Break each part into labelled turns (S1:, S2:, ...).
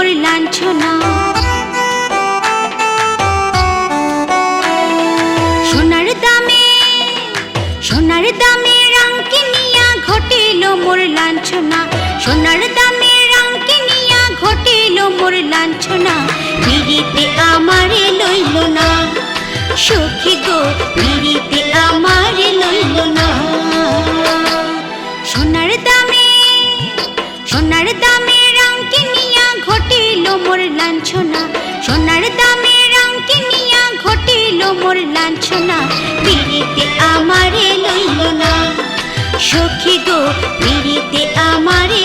S1: তোর লাঞ্ছনা। সোনার দামে সোনার দামে রাঙ্কি নিয়া ঘটিল মোর লাঞ্ছনা। সোনার দামে রাঙ্কি নিয়া ঘটিল মোর লাঞ্ছনা। নিরিতে আমারে লইল না, সখী গো নিরিতে আমারে লইল না। সোনার দামে সোনার দামে লাঞ্ছনা। সোনার দামে রং নিয়া ঘটিল মোর লাঞ্ছনা। বিড়িতে আমারে লইল না। সখী গো, বিড়িতে আমারে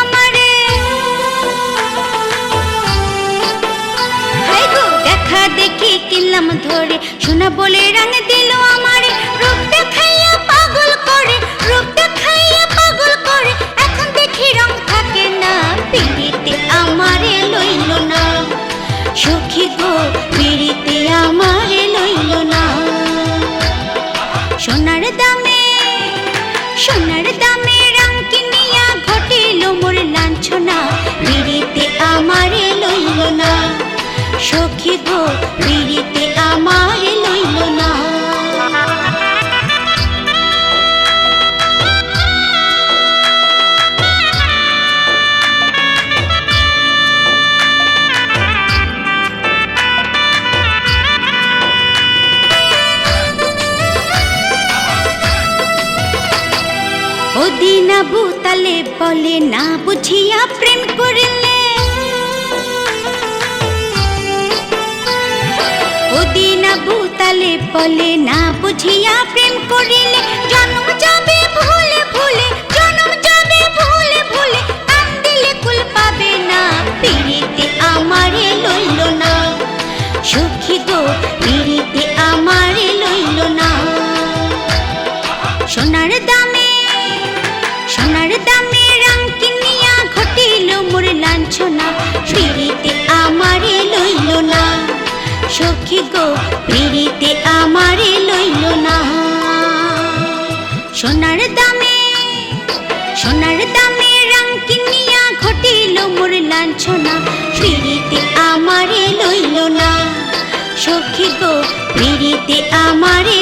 S1: গো দেখা কিনলাম ধরে। সোনা বলে রং দিল আমারে, রূপ পাগল করে পাগল করে। এখন দেখি রং থাকে না, পিড়িতে আমারে লইল না। সখী গো, পিড়িতে আমারে লইল না। সোনার দামে সোনার দামে দিনা ভূতালে বলে, না বুঝিয়া প্রেম করিলে। ও দিনা ভূতালে বলে, না বুঝিয়া প্রেম করিলে। জন্ম যাবে ভুলে ভুলে লাঞ্ছনা পিড়িতে আমারে লইল না। সখী গো আমারে লইল না। সোনার দামে সোনার দামে ঘটিল মোর লাঞ্ছনা পিড়িতে আমারে লইল না। সখী গো পিড়িতে আমারে